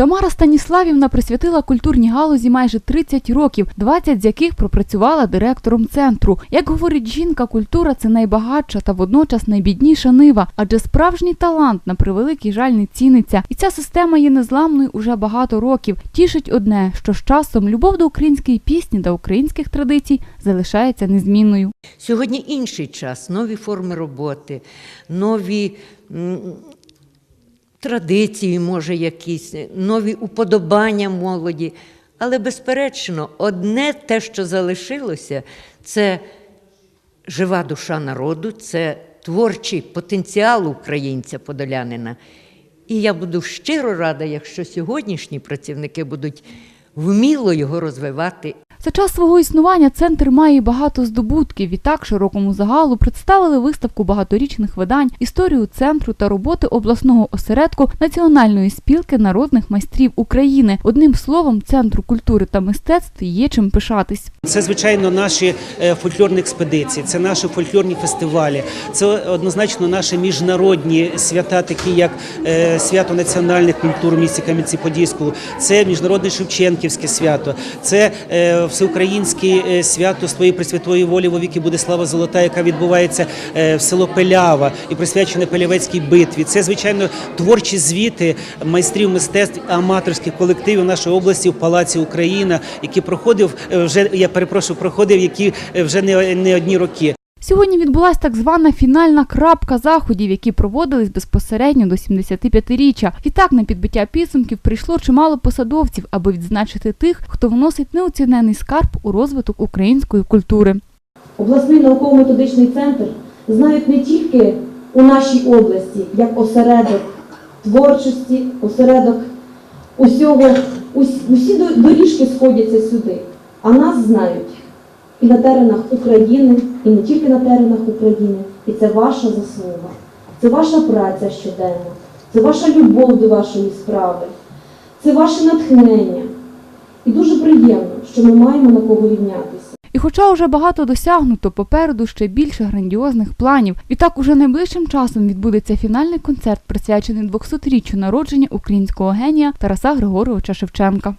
Тамара Станіславівна присвятила культурній галузі майже 30 років, 20 з яких пропрацювала директором центру. Як говорить жінка, культура це найбагатша та водночас найбідніша нива, адже справжній талант на превеликий жаль не ціниться. І ця система є незламною уже багато років. Тішить одне, що з часом любов до української пісні та українських традицій залишається незмінною. Сьогодні інший час, нові форми роботи, нові традиції, може, якісь, нові уподобання молоді. Але, безперечно, одне те, що залишилося, це жива душа народу, це творчий потенціал українця подолянина. І я буду щиро рада, якщо сьогоднішні працівники будуть вміло його розвивати За час свого існування центр має багато здобутків. Відтак широкому загалу представили виставку багаторічних видань, історію центру та роботи обласного осередку Національної спілки народних майстрів України. Одним словом, центру культури та мистецтв є чим пишатись. Це звичайно наші е, фольклорні експедиції, це наші фольклорні фестивалі, це однозначно наші міжнародні свята, такі як е, свято національних культур в місті Кам'янці-Подільському, це міжнародне Шевченківське свято, це е, всеукраїнське е, свято своєї присвятої волі вовіки буде слава золота, яка відбувається е, в село Пелява і присвячене Пелявецькій битві. Це звичайно творчі звіти майстрів мистецтв аматорських колективів нашої області в Палаці Україна, які проходив е, вже я перепрошую, проходив які вже не, не одні роки. Сьогодні відбулася так звана фінальна крапка заходів, які проводились безпосередньо до 75-річчя. Відтак на підбиття підсумків прийшло чимало посадовців, аби відзначити тих, хто вносить неоцінений скарб у розвиток української культури. Обласний науково-методичний центр знають не тільки у нашій області як осередок творчості, осередок усього, усі доріжки сходяться сюди, а нас знають і на теренах України, і не тільки на теренах України. І це ваша заслуга, це ваша праця щоденна, це ваша любов до вашої справи, це ваше натхнення. І дуже приємно, що ми маємо на кого рівнятися. І хоча вже багато досягнуто, попереду ще більше грандіозних планів. Відтак уже найближчим часом відбудеться фінальний концерт, присвячений 200-річчю народження українського генія Тараса Григоровича Шевченка.